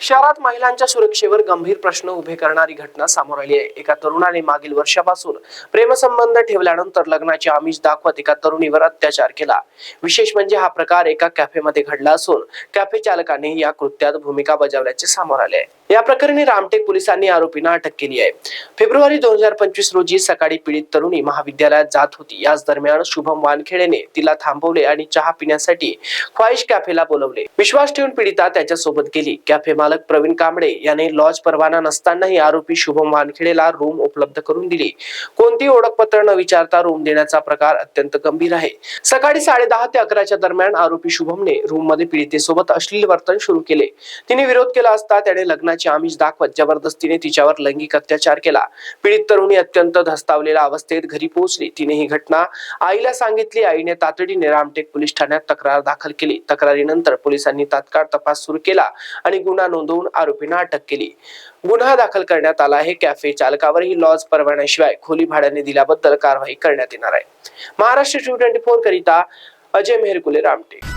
शहरात महिलांच्या सुरक्षेवर गंभीर प्रश्न उभे करणारी घटना समोर आली आहे. एका तरुणाने मागील वर्षापासून प्रेमसंबंध ठेवल्यानंतर लग्नाचे आमिष दाखवत एका तरुणीवर अत्याचार केला. विशेष म्हणजे हा प्रकार एका कॅफेमध्ये घडला असून कॅफे चालकाने या कृत्यात भूमिका बजावल्याचे समोर आले आहे. या प्रकरणी रामटेक पोलिसांनी आरोपींना अटक केली आहे. फेब्रुवारी दोन हजार पंचवीस रोजी सकाळी पीडित तरुणी महाविद्यालयात जात होती. याच दरम्यान शुभम वानखेडेने तिला थांबवले आणि चहा पिण्यासाठी ख्वाहिश कॅफेला बोलवले. विश्वास ठेवून पीडिता त्याच्या सोबत गेली. कॅफे मालक प्रवीण कांबळे याने लॉज परवाना नसतानाही आरोपी शुभम वानखेडेला रूम उपलब्ध करून दिली. कोणती ओळखपत्र न विचारता रूम देण्याचा प्रकार अत्यंत गंभीर आहे. सकाळी साडे दहा ते अकराच्या दरम्यान आरोपी शुभमने रूममध्ये पीडितेसोबत अश्लील वर्तन सुरू केले. तिने विरोध केला असता त्याने लग्नाची आमिष दाखवत जबरदस्तीने तिच्यावर लैंगिक अत्याचार केला. पीडित तरुणी अत्यंत धस्तावलेल्या अवस्थेत घरी पोहोचली. तिने ही घटना आईला सांगितली. आईने तातडीने रामटेक पोलीस ठाण्यात तक्रार दाखल केली. तक्रारीनंतर पोलिसांनी तात्काळ तपास सुरू केला आणि गुन्हा नोंदवून आरोपींना अटक केली. गुन्हा दाखल करण्यात आला आहे. कॅफे चालकावरही लॉज परवान्याशिवाय खोली भाड्याने दिल्याबद्दल कारवाई करण्यात येणार आहे. महाराष्ट्र ट्वेंटी फोर करिता अजय मेहरकुले रामटेक.